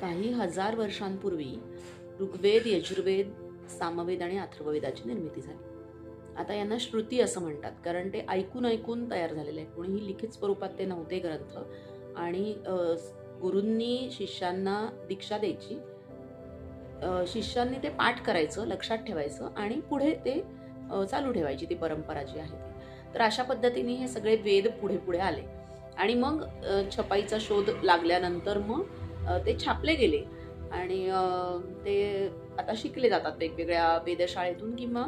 काही हजार वर्षांपूर्वी ऋग्वेद यजुर्वेद सामवेद आणि अथर्ववेदाची निर्मिती झाली. आता यांना श्रुती असं म्हणतात कारण ते ऐकून ऐकून तयार झालेले आहे कोणीही लिखित स्वरूपात ते नव्हते ग्रंथ. आणि गुरूंनी शिष्यांना दीक्षा द्यायची. शिष्यांनी ते पाठ करायचं लक्षात ठेवायचं आणि पुढे ते चालू ठेवायची ती परंपरा जी आहे ती. तर अशा पद्धतीने हे सगळे वेद पुढे पुढे आले. आणि मग छपाईचा शोध लागल्यानंतर मग ते छापले गेले. आणि ते आता शिकले जातात वेगवेगळ्या वेधशाळेतून किंवा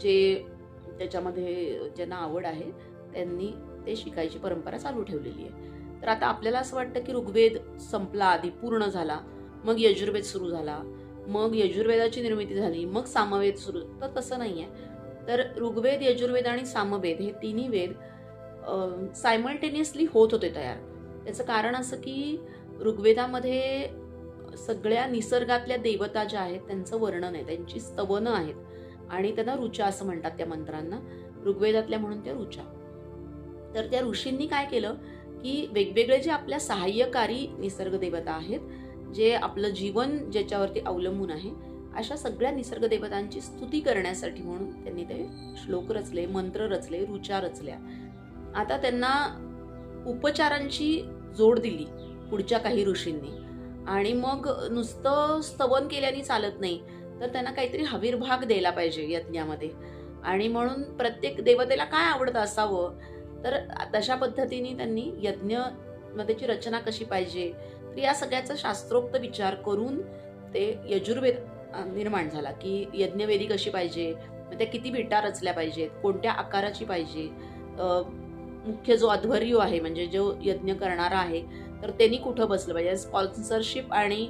जे त्याच्यामध्ये ज्यांना आवड आहे त्यांनी ते शिकायची परंपरा चालू ठेवलेली आहे. तर आता आपल्याला असं वाटतं की ऋग्वेद संपला आधी पूर्ण झाला मग यजुर्वेद सुरू झाला मग यजुर्वेदाची निर्मिती झाली मग सामवेद सुरू तर तसं नाही आहे. तर ऋग्वेद यजुर्वेद आणि सामवेद हे तिन्ही वेद सायमल्टेनियसली होत होते तयार. त्याचं कारण असं की ऋग्वेदामध्ये सगळ्या निसर्गातल्या देवता ज्या आहेत त्यांचं वर्णन आहे त्यांची स्तवनं आहेत. आणि त्यांना ऋचा असं म्हणतात त्या मंत्रांना. ऋग्वेदातल्या म्हणून त्या ऋचा. तर त्या ऋषींनी काय केलं की वेगवेगळे जे आपल्या सहाय्यकारी निसर्ग देवता आहेत जे आपलं जीवन ज्याच्यावरती अवलंबून आहे अशा सगळ्या निसर्ग देवतांची स्तुती करण्यासाठी म्हणून त्यांनी ते श्लोक रचले मंत्र रचले ऋचा रचल्या. आता त्यांना उपचारांची जोड दिली. पुढच्या काही ऋषींनी. आणि मग नुसतं स्तवन केल्याने चालत नाही तर त्यांना काहीतरी हवीरभाग द्यायला पाहिजे यज्ञामध्ये. आणि म्हणून प्रत्येक देवतेला काय आवडतं असावं? तर तशा पद्धतीने त्यांनी यज्ञ मध्येची रचना कशी पाहिजे? तर या सगळ्याचा शास्त्रोक्त विचार करून ते यजुर्वेद निर्माण झाला की यज्ञवेदी कशी पाहिजे? मग त्या किती विटा रचल्या पाहिजेत? कोणत्या आकाराची पाहिजे? मुख्य जो अध्वर्यू आहे म्हणजे जो यज्ञ करणारा आहे तर त्यांनी कुठं बसलं पाहिजे? स्पॉन्सरशिप आणि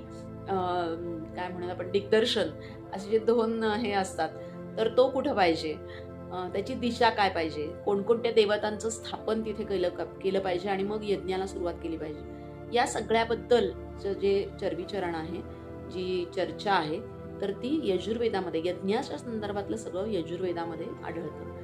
काय म्हणूया आपण दिग्दर्शन असे जे दोन हे असतात तर तो कुठं पाहिजे? त्याची दिशा काय पाहिजे? कोणकोणत्या देवतांचं स्थापन तिथे केलं क- केलं पाहिजे आणि मग यज्ञाला सुरुवात केली पाहिजे? या सगळ्याबद्दल जे चरबीचरण आहे जी चर्चा आहे तर ती यजुर्वेदामध्ये यज्ञाच्या संदर्भातलं सगळं यजुर्वेदामध्ये आढळतं.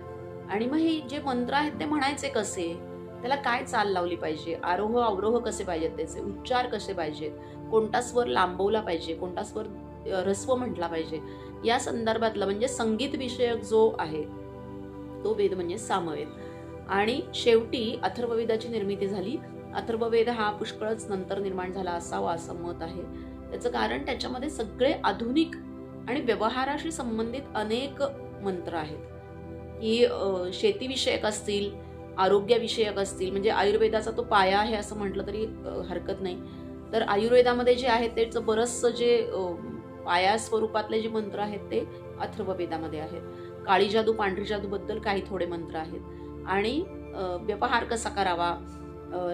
आणि मग हे जे मंत्र आहेत ते म्हणायचे कसे? त्याला काय चाल लावली पाहिजे? आरोह अवरोह कसे पाहिजेत त्याचे? उच्चार कसे पाहिजेत? कोणता स्वर लांबवला पाहिजे? कोणता स्वर अ, ह्रस्व म्हटला पाहिजे? या संदर्भातला म्हणजे संगीत विषयक जो आहे तो वेद म्हणजे सामवेद. आणि शेवटी अथर्ववेदाची निर्मिती झाली. अथर्ववेद हा पुष्कळच नंतर निर्माण झाला असावा असं मत आहे. त्याचं कारण त्याच्यामध्ये सगळे आधुनिक आणि व्यवहाराशी संबंधित अनेक मंत्र आहेत. की शेतीविषयक असतील आरोग्यविषयक असतील म्हणजे आयुर्वेदाचा तो पाया आहे असं म्हटलं तरी हरकत नाही. तर आयुर्वेदामध्ये जे आहे त्याचं बरंचसं जे पाया स्वरूपातले जे मंत्र आहेत ते अथर्ववेदामध्ये आहेत. काळी जादू पांढरी जादूबद्दल काही थोडे मंत्र आहेत. आणि व्यवहार कसा करावा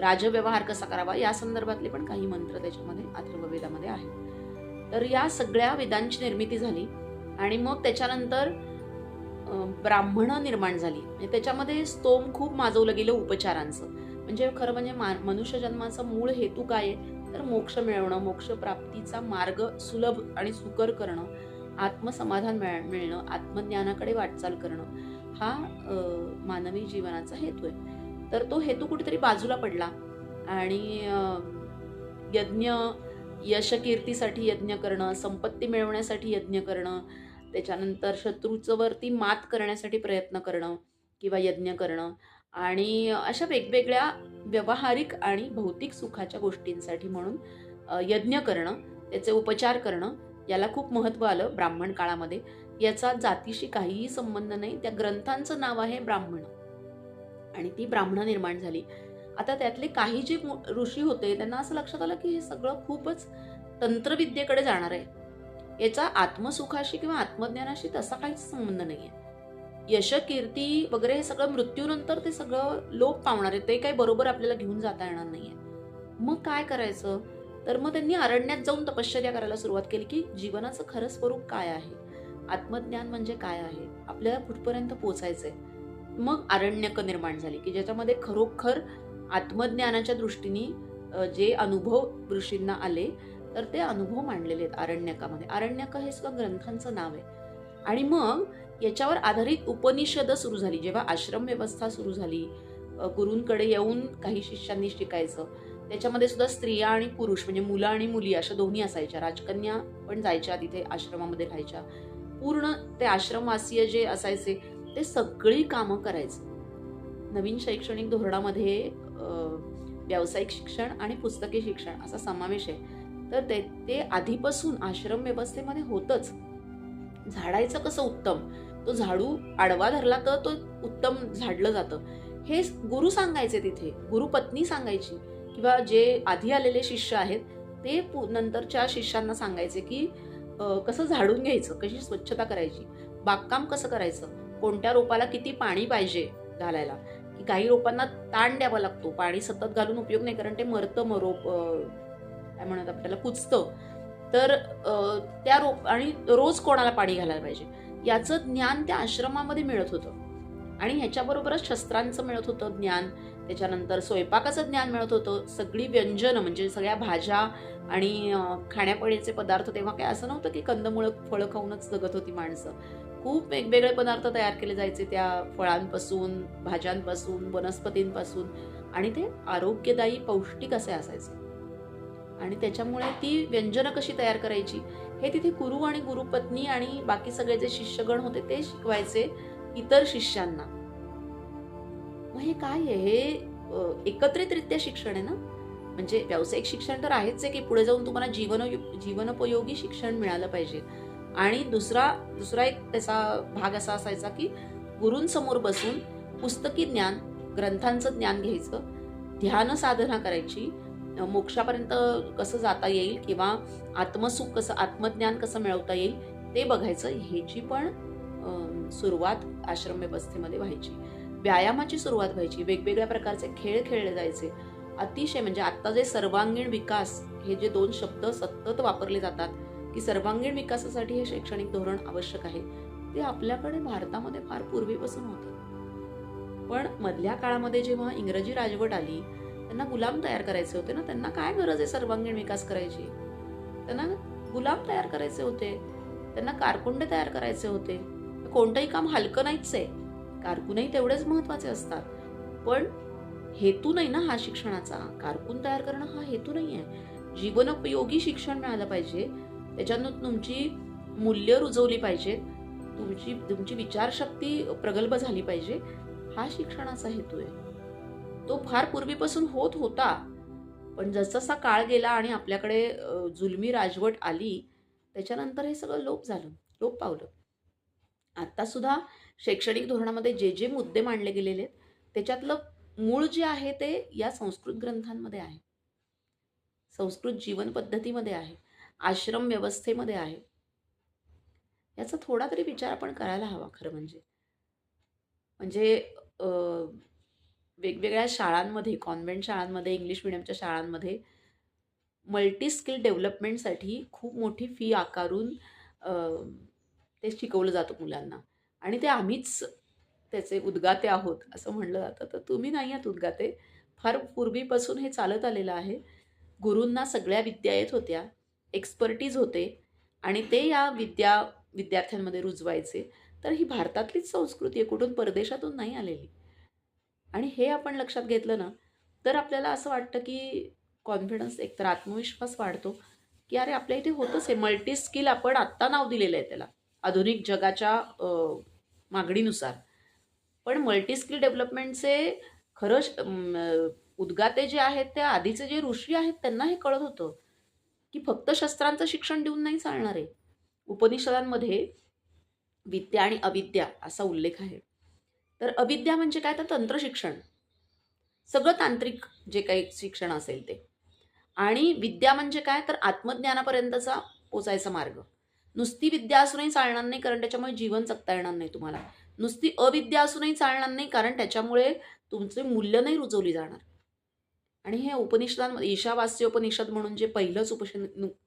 राजव्यवहार कसा करावा या संदर्भातले पण काही मंत्र त्याच्यामध्ये अथर्ववेदामध्ये आहेत. तर या सगळ्या वेदांची निर्मिती झाली आणि मग त्याच्यानंतर ब्राह्मणं निर्माण झाली. म्हणजे त्याच्यामध्ये स्तोम खूप माजवलं गेलं उपचारांचं. म्हणजे खरं म्हणजे मा- मनुष्य जन्माचा मूळ हेतू काय आहे? तर मोक्ष मिळवणं मोक्ष प्राप्तीचा मार्ग सुलभ आणि सुकर करणं आत्मसमाधान मिळ मिळणं आत्मज्ञानाकडे वाटचाल करणं हा मानवी जीवनाचा हेतू आहे. तर तो हेतू कुठेतरी बाजूला पडला आणि यज्ञ यशकीर्तीसाठी यज्ञ करणं संपत्ती मिळवण्यासाठी यज्ञ करणं त्याच्यानंतर शत्रूचं वरती मात करण्यासाठी प्रयत्न करणं किंवा यज्ञ करणं आणि अशा वेगवेगळ्या व्यावहारिक आणि भौतिक सुखाच्या गोष्टींसाठी म्हणून यज्ञ करणं त्याचे उपचार करणं याला खूप महत्त्व आलं ब्राह्मण काळामध्ये. याचा जातीशी काहीही संबंध नाही त्या ग्रंथांचं नाव आहे ब्राह्मण. आणि ती ब्राह्मणं निर्माण झाली. आता त्यातले काही जे ऋषी होते त्यांना असं लक्षात आलं की हे सगळं खूपच तंत्रविद्येकडे जाणार आहे. याचा आत्मसुखाशी किंवा आत्मज्ञानाशी तसा काहीच संबंध नाही आहे यश कीर्ती वगैरे हे सगळं मृत्यूनंतर ते सगळं लोप पावणार आहे ते काही बरोबर आपल्याला घेऊन जाता येणार नाहीये. मग काय करायचं? तर मग त्यांनी अरण्यात जाऊन तपश्चर्या करायला सुरुवात केली की जीवनाचं खरं स्वरूप काय आहे? आत्मज्ञान म्हणजे काय आहे? आपल्याला कुठपर्यंत पोचायचंय? मग आरण्यक निर्माण झाली की ज्याच्यामध्ये खरोखर आत्मज्ञानाच्या दृष्टीने जे अनुभव ऋषींना आले तर ते अनुभव मांडलेले आहेत आरण्यकामध्ये. आरण्यक हे सुद्धा ग्रंथांचं नाव आहे. आणि मग याच्यावर आधारित उपनिषद सुरू झाली. जेव्हा आश्रम व्यवस्था सुरू झाली गुरूंकडे येऊन काही शिष्यांनी शिकायचं त्याच्यामध्ये सुद्धा स्त्रिया आणि पुरुष म्हणजे मुलं आणि मुली अशा दोन्ही असायच्या. राजकन्या पण जायच्या तिथे आश्रमामध्ये राहायच्या. पूर्ण ते आश्रमवासीय जे असायचे ते सगळी कामं करायचे. नवीन शैक्षणिक धोरणामध्ये व्यावसायिक शिक्षण आणि पुस्तकी शिक्षण असा समावेश आहे. तर ते ते आधीपासून आश्रम व्यवस्थेमध्ये होतच. झाडायचं कसं उत्तम? तो झाडू आडवा धरला तर तो उत्तम झाडलं जातं. हे गुरु सांगायचे तिथे गुरु पत्नी सांगायची किंवा जे आधी आलेले शिष्य आहेत ते पु- नंतरच्या शिष्यांना सांगायचे की कसं झाडून घ्यायचं कशी स्वच्छता करायची बागकाम कसं करायचं कोणत्या रोपाला किती पाणी पाहिजे घालायला? की काही रोपांना ताण द्यावा लागतो पाणी सतत घालून उपयोग नाही कारण ते मरतं मरोप रोप काय म्हणत आपल्याला कुचतं तर त्या रोप आणि रोज कोणाला पाणी घालायला पाहिजे? याचं ज्ञान त्या आश्रमामध्ये मिळत होतं. आणि ह्याच्याबरोबरच शस्त्रांचं मिळत होतं ज्ञान. त्याच्यानंतर स्वयंपाकाचं ज्ञान मिळत होतं. सगळी व्यंजनं म्हणजे सगळ्या भाज्या आणि अं, खाण्यापिण्याचे पदार्थ तेव्हा काय असं नव्हतं की कंदमुळं फळं खाऊनच जगत होती माणसं. खूप वेगवेगळे पदार्थ तयार केले जायचे त्या फळांपासून भाज्यांपासून वनस्पतींपासून. आणि ते आरोग्यदायी पौष्टिक असे असायचे. आणि त्याच्यामुळे ती व्यंजनं कशी तयार करायची हे तिथे गुरु आणि गुरुपत्नी आणि बाकी सगळे जे शिष्यगण होते ते शिकवायचे इतर शिष्यांना. मग हे काय आहे? हे एकत्रितरित्या शिक्षण आहे ना? म्हणजे व्यावसायिक शिक्षण तर आहेच आहे की पुढे जाऊन तुम्हाला जीवन जीवनोपयोगी शिक्षण मिळालं पाहिजे. आणि दुसरा दुसरा एक त्याचा भाग असा असायचा की गुरूंसमोर बसून पुस्तकी ज्ञान ग्रंथांचं ज्ञान घ्यायचं ध्यान साधना करायची मोक्षापर्यंत कसं जाता येईल किंवा आत्मसुख कसं आत्मज्ञान कसं मिळवता येईल ते बघायचं. ह्याची पण सुरुवात आश्रम व्यवस्थेमध्ये व्हायची. व्यायामाची सुरुवात व्हायची. वेगवेगळ्या प्रकारचे खेळ खेळले जायचे. अतिशय म्हणजे आता जे सर्वांगीण विकास हे जे दोन शब्द सतत वापरले जातात की सर्वांगीण विकासासाठी हे शैक्षणिक धोरण आवश्यक आहे ते आपल्याकडे भारतामध्ये फार पूर्वीपासून होतं. पण मधल्या काळामध्ये जेव्हा इंग्रजी राजवट आली त्यांना गुलाम तयार करायचे होते ना? त्यांना काय गरज आहे सर्वांगीण विकास करायची? त्यांना गुलाम तयार करायचे होते. त्यांना कारकुंडे तयार करायचे होते. कोणतंही काम हलकं नाहीच आहे. कारकूनही तेवढेच महत्त्वाचे असतात. पण हेतू नाही ना हा शिक्षणाचा. कारकून तयार करणं हा हेतू नाही आहे. जीवनोपयोगी शिक्षण मिळालं पाहिजे. त्याच्यातून तुमची मूल्य रुजवली पाहिजेत तुमची तुमची विचारशक्ती प्रगल्भ झाली पाहिजे. हा शिक्षणाचा हेतू आहे. तो फार पूर्वीपासून होत होता. पण जसजसा काळ गेला आणि आपल्याकडे जुलमी राजवट आली त्याच्यानंतर हे सगळं लोप झालं लोप पावलं. आत्तासुद्धा शैक्षणिक धोरणामध्ये जे जे मुद्दे मांडले गेलेले आहेत त्याच्यातलं मूळ जे आहे ते या संस्कृत ग्रंथांमध्ये आहे. संस्कृत जीवन पद्धतीमध्ये आहे आश्रम व्यवस्थेमध्ये आहे. याचा थोडा तरी विचार आपण करायला हवा खरं म्हणजे. म्हणजे वेगवेगळ्या शाळांमध्ये कॉन्व्हेंट शाळांमध्ये इंग्लिश मिडियमच्या शाळांमध्ये मल्टी स्किल डेव्हलपमेंटसाठी खूप मोठी फी आकारून ते शिकवलं जातं मुलांना. आणि ते आम्हीच त्याचे उद्गाते आहोत असं म्हणलं जातं. तर तुम्ही नाही आहात उद्गाते. फार पूर्वीपासून हे चालत आलेलं आहे. गुरूंना सगळ्या विद्या येत होत्या. एक्सपर्टीज होते. आणि ते या विद्या विद्यार्थ्यांमध्ये रुजवायचे. तर ही भारतातलीच संस्कृती आहे. कुठून परदेशातून नाही आलेली. आणि हे आपण लक्षात घेतलं ना तर आपल्याला असं वाटतं की कॉन्फिडन्स एकतर आत्मविश्वास वाढतो की अरे आपल्या इथे होतंच आहे मल्टी स्किल आपण आत्ता नाव दिलेलं आहे त्याला आधुनिक जगाच्या मागणीनुसार. पण मल्टी स्किल डेव्हलपमेंटचे खरं उद्गाते जे आहेत ते आधीचे जे ऋषी आहेत त्यांना हे कळत होतं की फक्त शस्त्रांचं शिक्षण देऊन नाही चालणार आहे. उपनिषदांमध्ये विद्या आणि अविद्या असा उल्लेख आहे. तर अविद्या म्हणजे काय? तर तंत्रशिक्षण सगळं तांत्रिक जे काही शिक्षण असेल ते. आणि विद्या म्हणजे काय? तर आत्मज्ञानापर्यंतचा पोचायचा मार्ग. नुसती विद्या असूनही चालणार नाही कारण त्याच्यामुळे जीवन जगता येणार नाही तुम्हाला. नुसती अविद्या असूनही चालणार नाही कारण त्याच्यामुळे तुमचे मूल्य नाही रुजवली जाणार. आणि हे उपनिषदांमध्ये ईशावास्य उपनिषद म्हणून जे पहिलंच उपश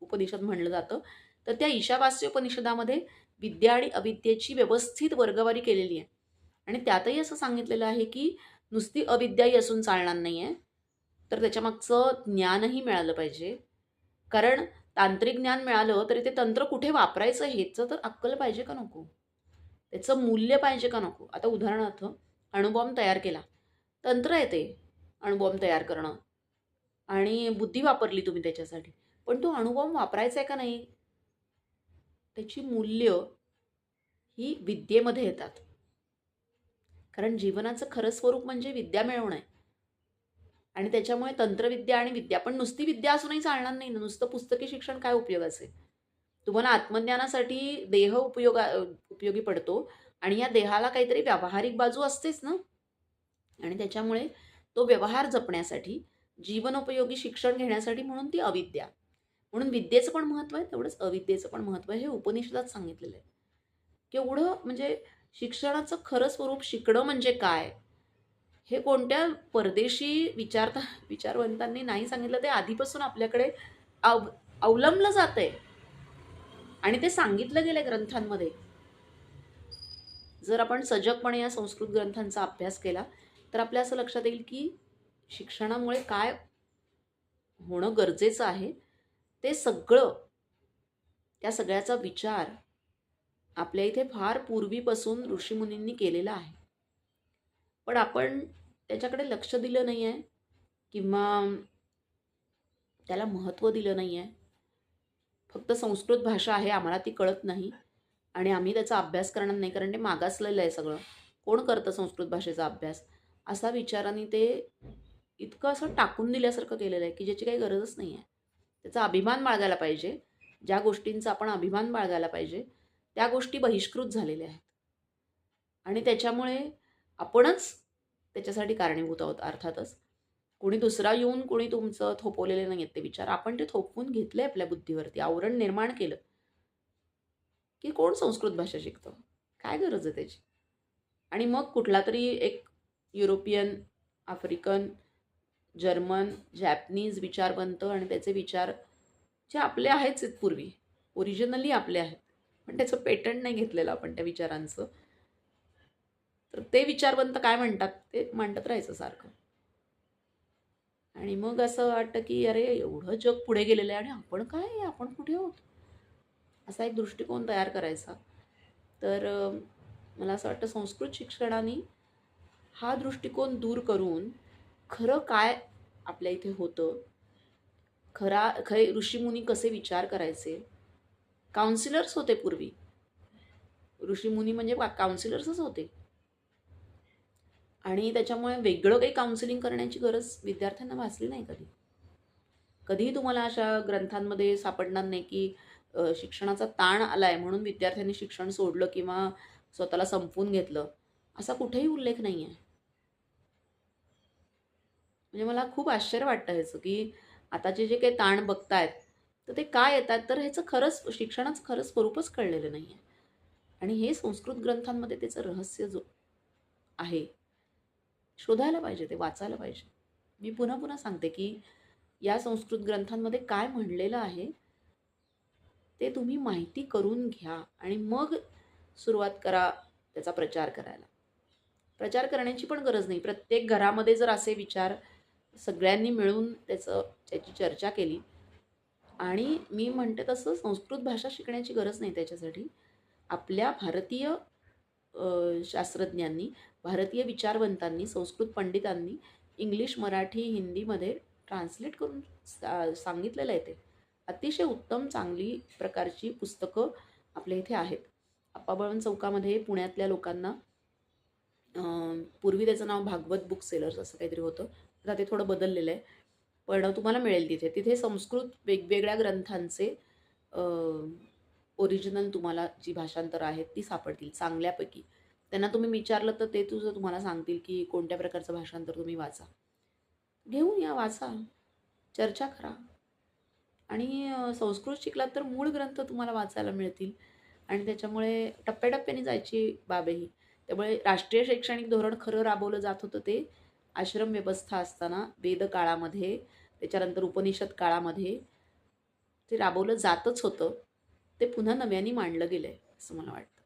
उपनिषद म्हणलं जातं तर त्या ईशावास्य उपनिषदामध्ये विद्या आणि अविद्येची व्यवस्थित वर्गवारी केलेली आहे. आणि त्यातही असं सांगितलेलं आहे की नुसती अविद्याही असून चालणार नाही आहे तर त्याच्यामागचं ज्ञानही मिळालं पाहिजे. कारण तांत्रिक ज्ञान मिळालं तरी ते तंत्र कुठे वापरायचं ह्याचं तर अक्कल पाहिजे का नको? त्याचं मूल्य पाहिजे का नको? आता उदाहरणार्थ अणुबॉम्ब तयार केला. तंत्र आहे ते अणुबॉम्ब तयार करणं. आणि बुद्धी वापरली तुम्ही त्याच्यासाठी. पण तो अणुबॉम्ब वापरायचा आहे का नाही? त्याची मूल्य ही विद्येमध्ये येतात. कारण जीवनाचं खरं स्वरूप म्हणजे विद्या मिळवणं आहे. आणि त्याच्यामुळे तंत्रविद्या आणि विद्या पण नुसती विद्या असूनही चालणार नाही ना. नुसतं पुस्तकी शिक्षण काय उपयोगाचं आहे तुम्हाला आत्मज्ञानासाठी देह उपयोगा उपयोगी पडतो आणि या देहाला काहीतरी व्यावहारिक बाजू असतेच ना? आणि त्याच्यामुळे तो व्यवहार जपण्यासाठी जीवनोपयोगी शिक्षण घेण्यासाठी म्हणून ती अविद्या. म्हणून विद्येचं पण महत्त्व आहे तेवढंच अविद्येचं पण महत्त्व आहे हे उपनिषदात सांगितलेलं आहे. केवढं म्हणजे शिक्षणाचं खरं स्वरूप शिकणं म्हणजे काय? हे कोणत्या परदेशी विचारता विचारवंतांनी नाही सांगितलं ते आधीपासून आपल्याकडे अव अवलंबलं जात आहे आणि ते सांगितलं गेलं ग्रंथांमध्ये. जर आपण सजगपणे या संस्कृत ग्रंथांचा अभ्यास केला तर आपल्या असं लक्षात येईल की शिक्षणामुळे काय होणं गरजेचं आहे ते सगळं त्या सगळ्याचा विचार आपल्या इथे फार पूर्वीपासून ऋषीमुनींनी केलेला आहे. पण आपण त्याच्याकडे लक्ष दिलं नाही आहे किंवा त्याला महत्त्व दिलं नाही आहे फक्त संस्कृत भाषा आहे आम्हाला ती कळत नाही आणि आम्ही त्याचा अभ्यास करणार नाही कारण ते मागासलेलं आहे सगळं. कोण करतं संस्कृत भाषेचा अभ्यास? असा विचाराने ते इतकं असं टाकून दिल्यासारखं केलेलं आहे की ज्याची काही गरजच नाही आहे त्याचा अभिमान बाळगायला पाहिजे. ज्या गोष्टींचा आपण अभिमान बाळगायला पाहिजे त्या गोष्टी बहिष्कृत झालेल्या आहेत. आणि त्याच्यामुळे आपणच त्याच्यासाठी कारणीभूत आहोत अर्थातच. कोणी दुसरा येऊन कोणी तुमचं थोपवलेले नाही आहेत ते विचार. आपण ते थोपवून घेतले आपल्या बुद्धीवरती. आवरण निर्माण केलं की कोण संस्कृत भाषा शिकतं? काय गरज आहे त्याची? आणि मग कुठला तरी एक युरोपियन आफ्रिकन जर्मन जॅपनीज विचारवंत आणि त्याचे विचार जे आपले आहेच आहेत पूर्वी. ओरिजिनली आपले आहेत. पण त्याचं पेटंट नाही घेतलेलं आपण त्या विचारांचं. तर ते विचारवंत काय म्हणतात ते मांडत राहायचं सारखं. आणि मग असं वाटतं की अरे एवढं जग पुढे गेलेलं आहे आणि आपण काय आपण कुठे आहोत? असा एक दृष्टिकोन तयार करायचा. तर मला असं वाटतं संस्कृत शिक्षणाने हा दृष्टिकोन दूर करून खरं काय आपल्या इथे होतं? खरा खरे ऋषीमुनी कसे विचार करायचे? काउन्सिलर्स होते पूर्वी. ऋषीमुनी म्हणजे काउन्सिलर्सच होते. आणि त्याच्यामुळे वेगळं काही काउन्सिलिंग करण्याची गरज विद्यार्थ्यांना भासली नाही कधी. कधीही तुम्हाला अशा ग्रंथांमध्ये सापडणार नाही की शिक्षणाचा ताण आला आहे म्हणून विद्यार्थ्यांनी शिक्षण सोडलं किंवा स्वतःला संपवून घेतलं असा कुठेही उल्लेख नाही आहे म्हणजे मला खूप आश्चर्य वाटतं ह्याचं की आताचे जे काही ताण बघतायत तर ते काय येतात? तर ह्याचं खरंच शिक्षणाचं खरं स्वरूपच कळलेलं नाही आहे आणि हे संस्कृत ग्रंथांमध्ये त्याचं रहस्य जो आहे शोधायला पाहिजे ते वाचायला पाहिजे. मी पुन्हा पुन्हा सांगते की या संस्कृत ग्रंथांमध्ये काय म्हणलेलं आहे ते तुम्ही माहिती करून घ्या आणि मग सुरुवात करा त्याचा प्रचार करायला. प्रचार करण्याची पण गरज नाही. प्रत्येक घरामध्ये जर असे विचार सगळ्यांनी मिळून त्याचं त्याची चर्चा केली आणि मी म्हणते तसं संस्कृत भाषा शिकण्याची गरज नाही त्याच्यासाठी. आपल्या भारतीय शास्त्रज्ञांनी भारतीय विचारवंतांनी संस्कृत पंडितांनी इंग्लिश मराठी हिंदीमध्ये ट्रान्सलेट करून सा सांगितलेलं आहे ते. अतिशय उत्तम चांगली प्रकारची पुस्तकं आपल्या इथे आहेत. अप्पाबळवंत चौकामध्ये पुण्यातल्या लोकांना पूर्वी त्याचं नाव भागवत बुक सेलर्स असं काहीतरी होतं. आता ते थोडं बदललेलं आहे. पण तुम्हाला मिळेल तिथे. तिथे संस्कृत वेगवेगळ्या ग्रंथांचे ओरिजिनल तुम्हाला जी भाषांतर आहेत ती सापडतील चांगल्यापैकी. त्यांना तुम्ही विचारलं तर ते तुझं तुम्हाला सांगतील की कोणत्या प्रकारचं भाषांतर तुम्ही वाचा. घेऊन या वाचा. चर्चा करा. आणि संस्कृत शिकलात तर मूळ ग्रंथ तुम्हाला वाचायला मिळतील. आणि त्याच्यामुळे टप्प्याटप्प्याने जायची बाबही. त्यामुळे राष्ट्रीय शैक्षणिक धोरण खरं राबवलं जात होतं ते. आश्रम व्यवस्था असताना वेद काळामध्ये त्याच्यानंतर उपनिषद काळामध्ये ते राबवलं जातच होतं ते पुन्हा नव्याने मांडलं गेलं आहे असं मला वाटतं.